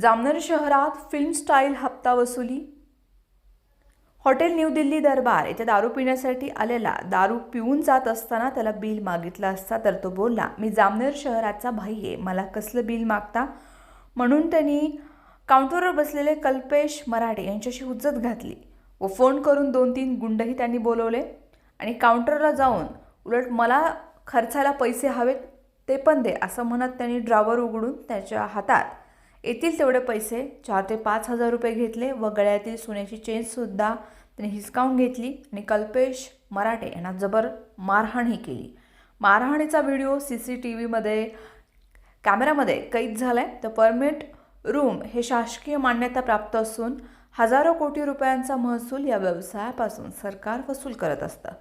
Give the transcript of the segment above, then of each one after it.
जामनेर शहरात film style हप्ता वसुली. हॉटेल न्यू दिल्ली दरबार येथे दारू पिण्यासाठी आलेला दारू पिऊन जात असताना त्याला बिल मागितलं असता तर तो बोलला मी जामनेर शहराचा भाई आहे मला कसलं बिल मागता? म्हणून त्यांनी काउंटरवर बसलेले कल्पेश मराठे यांच्याशी हुज्जत घातली. व फोन करून दोन तीन गुंडही त्यांनी बोलवले. आणि काउंटरला जाऊन उलट मला खर्चाला पैसे हवेत ते पण दे असं म्हणत त्यांनी ड्रावर उघडून त्याच्या हातात येतील तेवढे पैसे. चार ते पाच हजार रुपये घेतले व गळ्यातील सोन्याची चेनसुद्धा त्यांनी हिसकावून घेतली आणि कल्पेश मराठे यांना जबर मारहाणही केली. मारहाणीचा व्हिडिओ सी सी टी व्हीमध्ये कॅमेरामध्ये कैद झाला आहे तर परमिट रूम हे शासकीय मान्यता प्राप्त असून हजारो कोटी रुपयांचा महसूल या व्यवसायापासून सरकार वसूल करत असतं.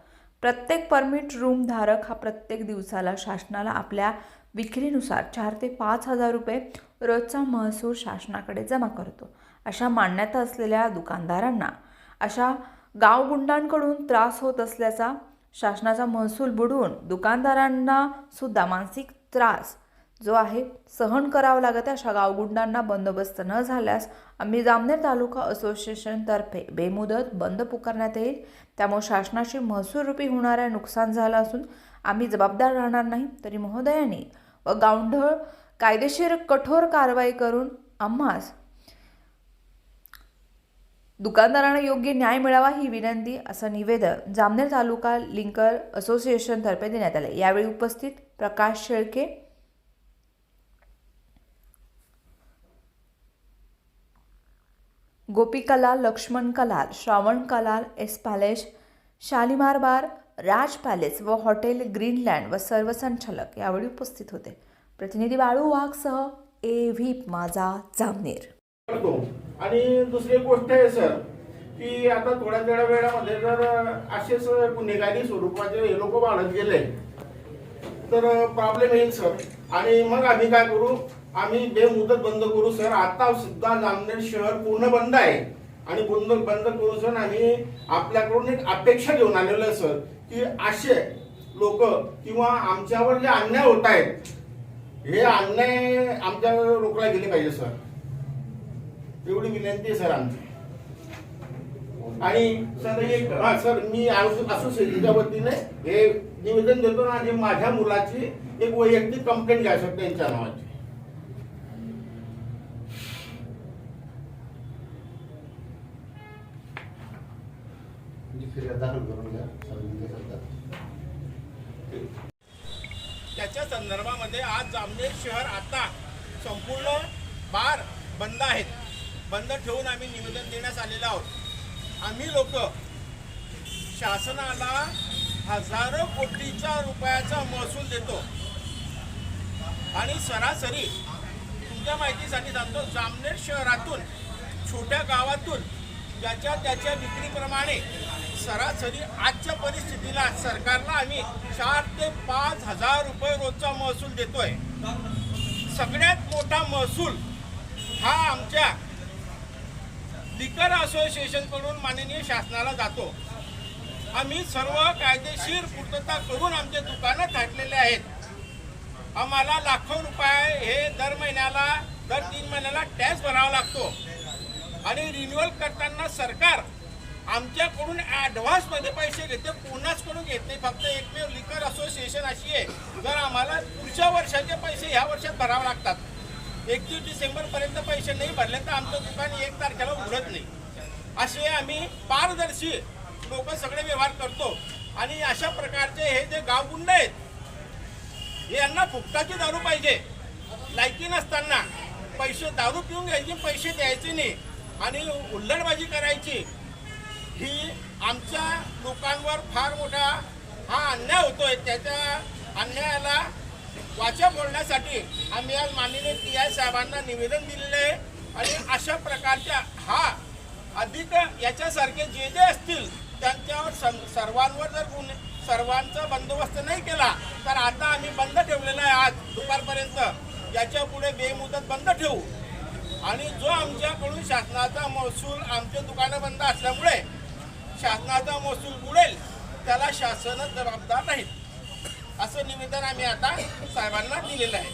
प्रत्येक परमिट रूम धारक हा प्रत्येक दिवसाला शासनाला आपल्या विक्रीनुसार चार ते पाच हजार रुपये रोजचा महसूल शासनाकडे जमा करतो. अशा मान्यता असलेल्या दुकानदारांना अशा गावगुंडांकडून त्रास होत असल्याचा शासनाचा महसूल बुडवून दुकानदारांना सुद्धा मानसिक त्रास जो आहे सहन करावा लागत आहे. अशा गावगुंडांना बंदोबस्त न झाल्यास आम्ही जामनेर तालुका असोसिएशनतर्फे बेमुदत बंद पुकारण्यात येईल. त्यामुळे शासनाची महसूलरूपी होणाऱ्या नुकसान झालं असून आम्ही जबाबदार राहणार नाही. तरी महोदयांनी व गावंढळ कायदेशीर कठोर कारवाई करून आम्हास दुकानदारांना योग्य न्याय मिळावा ही विनंती असं निवेदन जामनेर तालुका लिंकर असोसिएशनतर्फे देण्यात आले यावेळी उपस्थित Prakash Shelke Gopi Kalal Laxman Kalal Shravan Kalal S palace Shalimar bar Raj palace व हॉटेल ग्रीनलँड व सर्व संचालक यावेळी उपस्थित होते. प्रतिनिधी बाळू वाघसह ए व्ही माझा जामनेर. आणि दुसरी गोष्ट आहे सर की आता थोड्या थोड्या वेळामध्ये जर असेच गुन्हेगारी स्वरूपाचे हे लोक वाढत गेले तर प्रॉब्लेम येईल सर. आणि मग आम्ही काय करू? आम्ही बेमुदत बंद करू सर. आता सुद्धा जामनेर शहर पूर्ण बंद आहे. आणि बंद बंद करू सर आम्ही आपल्याकडून एक अपेक्षा घेऊन आलेलो आहे सर की असे लोक किंवा आमच्यावर जे अन्याय होत आहेत हे अन्याय आमच्या रोखला गेले पाहिजे सर. एवढी विनंती आहे सर आमची. आणि सर एक हा सर मी असोसिएशनच्या वतीने हे निवेदन देतो ना आणि माझ्या मुलाची एक वैयक्तिक कंप्लेंट घ्या सर त्यांच्या नावाची. म्हणजे फिर्याद दाखल करून घ्या करतात त्याच्या संदर्भामध्ये आज जामनेर शहर आता संपूर्ण बार बंद आहेत. बंद ठेवून आम्ही निवेदन देण्यास आलेलो आहोत. आम्ही लोक शासनाला हजारो कोटीचा रुपयाचा महसूल देतो. आणि सरासरी तुमच्या माहितीसाठी सांगतो जामनेर शहरातून छोट्या गावातून ज्याच्या त्याच्या विक्रीप्रमाणे सरासरी आजच्या परिस्थितीला सरकारला आम्ही चार ते पाच हजार रुपये रोजचा महसूल देतोय. सगळ्यात मोठा महसूल हा आमच्या लिकर असोसिएशनकडून माननीय शासनाला जातो. आम्ही सर्व कायदेशीर पूर्तता करून आमचे दुकानं थाटलेले आहेत. आम्हाला लाखो रुपये हे दर महिन्याला दर तीन महिन्याला टॅक्स भरावा लागतो. आणि रिन्युअल करताना सरकार आमच्याकडून ॲडव्हान्समध्ये पैसे घेते कोणाचकडून घेत नाही फक्त एकमेव लिकर असोसिएशन अशी आहे. जर आम्हाला पुढच्या वर्षाचे पैसे ह्या वर्षात भरावे लागतात. एकतीस डिसेंबरपर्यंत पैसे नाही भरले तर आमचं दुकान एक तारखेला उघडत नाही. असे आम्ही पारदर्शी लोक सगळे व्यवहार करतो. आणि अशा प्रकारचे हे जे गावगुंड आहेत हे यांना फुकटाची दारू पाहिजे. लायकी नसताना पैसे दारू पिऊन घ्यायचे पैसे द्यायचे नाही. आणि उल्लडबाजी करायची. ही आमच्या लोकांवर फार मोठा हा अन्याय होतोय. त्याच्या अन्यायाला वाचा बोलण्यासाठी आम्ही आज माननीय पी आय साहेबांना निवेदन दिलेले आहे. आणि अशा प्रकारच्या हा अधिक याच्यासारखे जे जे असतील त्यांच्यावर सं- सर्वांवर जर गुन्हे सर्वांचा बंदोबस्त नाही केला तर आता आम्ही बंद ठेवलेला आहे आज दुपारपर्यंत. याच्यापुढे बेमुदत बंद ठेवू. आणि जो आमच्याकडून शासनाचा महसूल आमचे दुकानं बंद असल्यामुळे शासनाचा महसूल बुडेल त्याला शासनच जबाबदार नाही असं निवेदन आम्ही आता साहेबांना दिलेलं आहे.